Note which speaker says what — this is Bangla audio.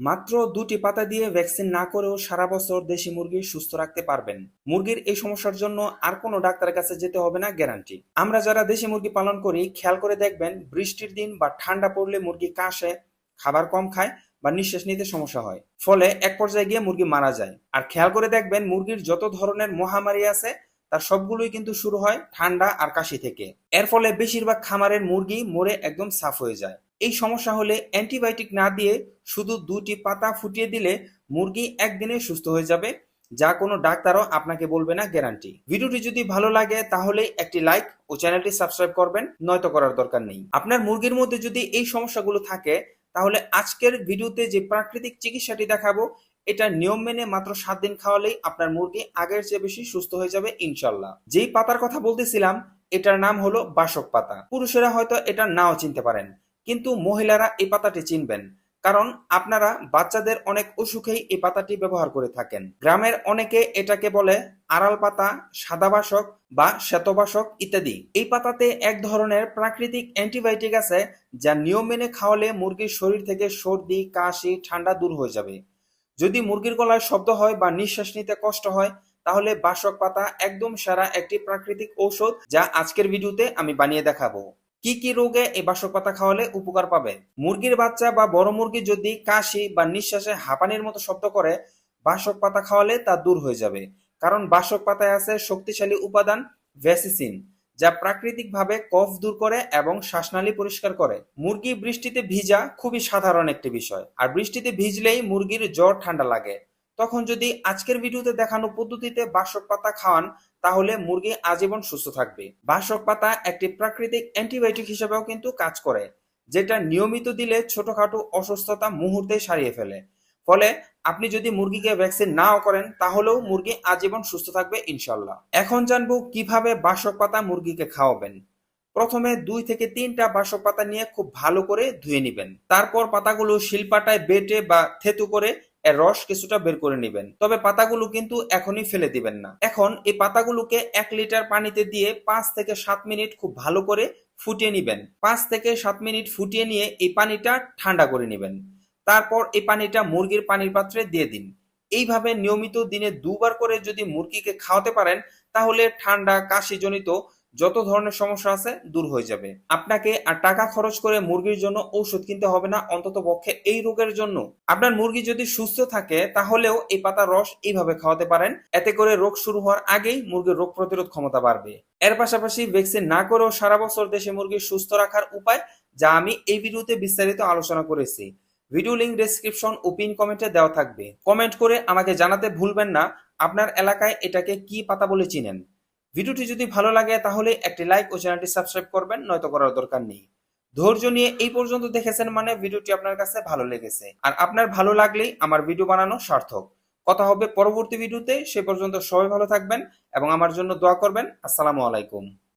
Speaker 1: মাত্র দুটি পাতা দিয়ে ভ্যাকসিন না করেও সারা বছর দেশি মুরগি সুস্থ রাখতে পারবেন। মুরগির এই সমস্যার জন্য আর কোনো ডাক্তারের কাছে যেতে হবে না, গ্যারান্টি। আমরা যারা দেশি মুরগি পালন করি, খেয়াল করে দেখবেন বৃষ্টির দিন বা ঠান্ডা পড়লে মুরগি কাশে, খাবার কম খায় বা নিঃশ্বাস নিতে সমস্যা হয়। ফলে এক পর্যায়ে গিয়ে মুরগি মারা যায়। আর খেয়াল করে দেখবেন মুরগির যত ধরনের মহামারী আছে, তার সবগুলোই কিন্তু শুরু হয় ঠান্ডা আর কাশি থেকে। এর ফলে বেশিরভাগ খামারের মুরগি মরে একদম সাফ হয়ে যায়। এই সমস্যা হলে অ্যান্টিবায়োটিক না দিয়ে শুধু দুটি পাতা ফুটিয়ে দিলে মুরগি একদিনে সুস্থ হয়ে যাবে, যা কোনো ডাক্তারও আপনাকে বলবে না গ্যারান্টি। ভিডিওটি যদি ভালো লাগে তাহলে একটি লাইক ও চ্যানেলটি সাবস্ক্রাইব করবেন, নয়তো করার দরকার নেই। আপনার মুরগির মধ্যে যদি এই সমস্যাগুলো থাকে, তাহলে আজকের ভিডিওতে যে প্রাকৃতিক চিকিৎসাটি দেখাবো, এটা নিয়ম মেনে মাত্র সাত দিন খাওয়ালেই আপনার মুরগি আগের চেয়ে বেশি সুস্থ হয়ে যাবে ইনশাল্লাহ। যেই পাতার কথা বলতেছিলাম, এটার নাম হলো বাসক পাতা। পুরুষেরা হয়তো এটা নাও চিনতে পারেন। কিন্তু মহিলারা এই পাতাটি চিনবেন, কারণ আপনারা বাচ্চাদের অনেক অসুখেই এই পাতাটি ব্যবহার করে থাকেন। গ্রামের অনেকে এটাকে বলে আড়াল পাতা সাদা বাসক বা শ্বেতবাসক ইত্যাদি। এই পাতাতে এক ধরনের প্রাকৃতিক অ্যান্টিবায়োটিক আছে যা নিয়ম মেনে খাওয়ালে মুরগির শরীর থেকে সর্দি, কাশি, ঠান্ডা দূর হয়ে যাবে। যদি মুরগির গলায় শব্দ হয় বা নিঃশ্বাস নিতে কষ্ট হয়, তাহলে বাসক পাতা একদম সারা একটি প্রাকৃতিক ঔষধ যা আজকের ভিডিওতে আমি বানিয়ে দেখাবো। কি কি রোগে এই বাসক পাতা খাওয়ালে উপকার পাবে? মুরগির বাচ্চা বা বড় মুরগি যদি কাশি বা নিঃশ্বাসে হাঁপানির মতো শব্দ করে বাসক পাতা খাওয়ালে তা দূর হয়ে যাবে। কারণ বাসক পাতায় আছে শক্তিশালী উপাদান ভ্যাসিসিন, যা প্রাকৃতিকভাবে কফ দূর করে এবং শ্বাসনালী পরিষ্কার করে। মুরগি বৃষ্টিতে ভিজা খুবই সাধারণ একটি বিষয়। আর বৃষ্টিতে ভিজলেই মুরগির জ্বর ঠান্ডা লাগে। তখন যদি আজকের ভিডিওতে দেখানো পদ্ধতিতে বাসক পাতা খাওয়ান, তাহলে মুরগি আজীবন সুস্থ থাকবে। বাসক পাতা একটি প্রাকৃতিক অ্যান্টিবায়োটিক হিসেবেও কিন্তু কাজ করে, যেটা নিয়মিত দিলে ছোটখাটো অসুস্থতা মুহূর্তে সারিয়ে ফেলে। ফলে আপনি যদি মুরগিকে ভ্যাকসিন নাও করেন, তাহলেও মুরগি আজীবন সুস্থ থাকবে ইনশাল্লাহ এখন জানব কীভাবে বাসক পাতা মুরগিকে খাওয়াবেন। প্রথমে দুই থেকে তিনটা বাসক পাতা নিয়ে খুব ভালো করে ধুয়ে নেবেন। তারপর পাতাগুলো শিলপাটায় বেটে বা থেতু করে এর রস কিছুটা বের করে নেবেন। তবে পাতাগুলো কিন্তু এখনই ফেলে দিবেন না। এখন এই পাতাগুলোকে এক লিটার পানিতে দিয়ে পাঁচ থেকে সাত মিনিট খুব ভালো করে ফুটিয়ে নেবেন। পাঁচ থেকে সাত মিনিট ফুটিয়ে নিয়ে এই পানিটা ঠান্ডা করে নেবেন। তারপর এই পানিটা মুরগির পানির পাত্রে দিয়ে দিন। এইভাবে নিয়মিত দিনে দুবার করে যদি মুরগিকে খাওয়াতে পারেন, তাহলে ঠান্ডা, কাশিজনিত যত ধরনের সমস্যা আছে দূর হয়ে যাবে। আপনাকে আর টাকা খরচ করে মুরগির জন্য ঔষধ কিনতে হবে না, অন্তত পক্ষে এই রোগের জন্য। আপনার মুরগি যদি সুস্থ থাকে, তাহলেও এই পাতার রস এইভাবে খাওয়াতে পারেন। এতে করে রোগ শুরু হওয়ার আগেই মুরগির রোগ প্রতিরোধ ক্ষমতা বাড়বে। এর পাশাপাশি ভ্যাকসিন না করেও সারা বছর দেশে মুরগি সুস্থ রাখার উপায় যা আমি এই ভিডিওতে বিস্তারিত আলোচনা করেছি। ভিডিও লিঙ্ক ডেসক্রিপশন ও পিন কমেন্টে দেওয়া থাকবে। কমেন্ট করে আমাকে জানাতে ভুলবেন না, আপনার এলাকায় এটাকে কি পাতা বলে চিনেন। ভিডিওটি যদি ভালো লাগে, তাহলে একটি লাইক ও চ্যানেলটি সাবস্ক্রাইব করবেন, নয়তো করার দরকার নেই। ধৈর্য নিয়ে এই পর্যন্ত দেখেছেন মানে ভিডিওটি আপনার কাছে ভালো লেগেছে। আর আপনার ভালো লাগলেই আমার ভিডিও বানানো সার্থক। কথা হবে পরবর্তী ভিডিওতে সে পর্যন্ত সবাই ভালো থাকবেন এবং আমার জন্য দোয়া করবেন। আসসালামু আলাইকুম।